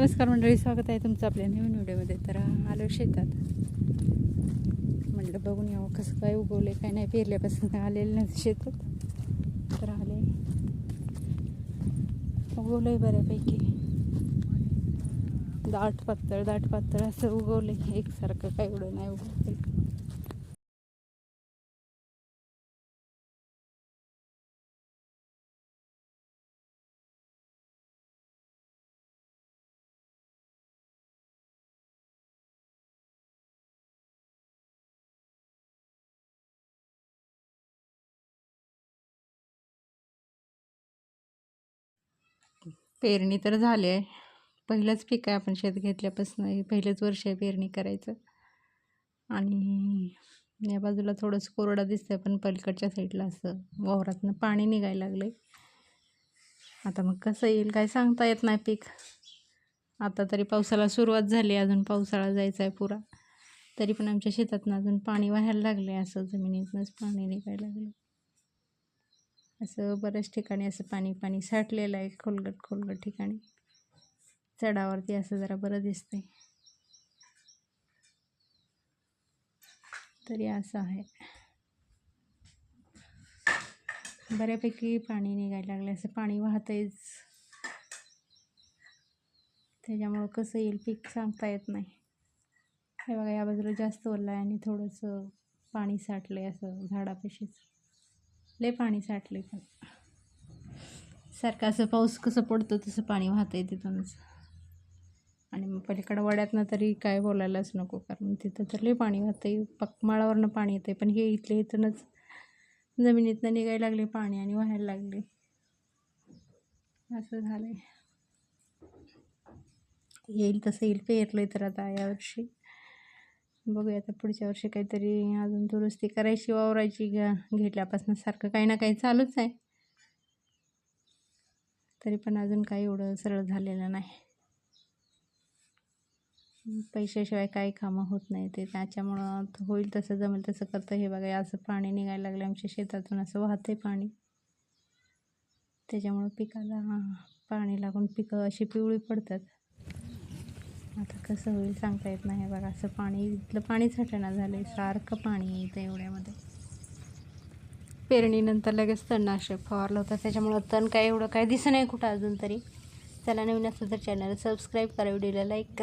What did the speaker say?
नमस्कार मंडळी स्वागत आहे तुमचं आपल्या नवीन व्हिडिओमध्ये. तर आलो शेतात. म्हटलं बघून यावं कसं काय उगवले काय नाही पेरल्यापासून आलेलं नाही शेतात. तर आले. उगवलंय बऱ्यापैकी. दाट पातळ दाट पातळ असं उगवलं एकसारखं काय एवढं नाही उगवलं पेरणी तर झाली आहे. पहिलंच पीक आहे आपण शेत घेतल्यापासून हे पहिलंच वर्ष आहे पेरणी करायचं. आणि या बाजूला थोडंसं कोरडा दिसतंय पण पलीकडच्या साईडला असं वावरातनं पाणी निघायला लागलं आता मग कसं येईल काय सांगता येत नाही पीक. आता तरी पावसाला सुरुवात झाली अजून पावसाळा जायचा आहे पुरा. तरी पण आमच्या शेतातनं अजून पाणी व्हायला लागलं आहे असं जमिनीतनंच पाणी निघायला लागलं असं बऱ्याच ठिकाणी असं पाणी पाणी साठलेलं आहे खोलगट खोलगट ठिकाणी. चढावरती असं जरा बरं दिसते तरी असं आहे. बऱ्यापैकी पाणी निघायला लागलं असं पाणी वाहतंयच. त्याच्यामुळं कसं येईल पीक सांगता येत नाही. हे बघा या बाजूला जास्त ओलं आहे आणि थोडंसं पाणी साठलं आहे असं झाडापाशीच. लय पाणी साठले पण. सारखं असं पाऊस कसं पडतो तसं पाणी वाहतं आहे तिथूनच आणि मग पलीकडं वड्यातनं तरी काय बोलायलाच नको कारण तिथं तर लय पाणी वाहतं आहे पकमाळावरनं पाणी येतं आहे पण हे इथले इथूनच जमिनीतनं निघायला लागले पाणी आणि व्हायला लागले. असं झालं आहे येईल तसं येईल पेरलं तर आता यावर्षी बघूया. आता पुढच्या वर्षी काहीतरी अजून दुरुस्ती करायची वावरायची घ्या घेतल्यापासून सारखं काही ना काही चालूच आहे. तरी पण अजून काही एवढं सरळ झालेलं नाही. पैशाशिवाय काही कामं होत नाही. ते त्याच्यामुळं होईल तसं जमेल तसं करतं. हे बघा असं पाणी निघायला लागलं. आमच्या शेतातून असं वाहते पाणी. त्याच्यामुळं पिकाला पाणी लागून पिकं अशी पिवळी पडतात. आता कसं होईल सांगता येत नाही बघा. असं पाणी इथलं पाणी साठवणं झालं आहे सारखं पाणी येतं एवढ्यामध्ये. पेरणीनंतर लगेच तणनाशक फवारलं होतं. त्याच्यामुळं तण काय एवढं काय दिसत नाही कुठं अजून तरी. चला नवीन असलं तर चॅनल सबस्क्राईब करा व्हिडिओला लाईक करा.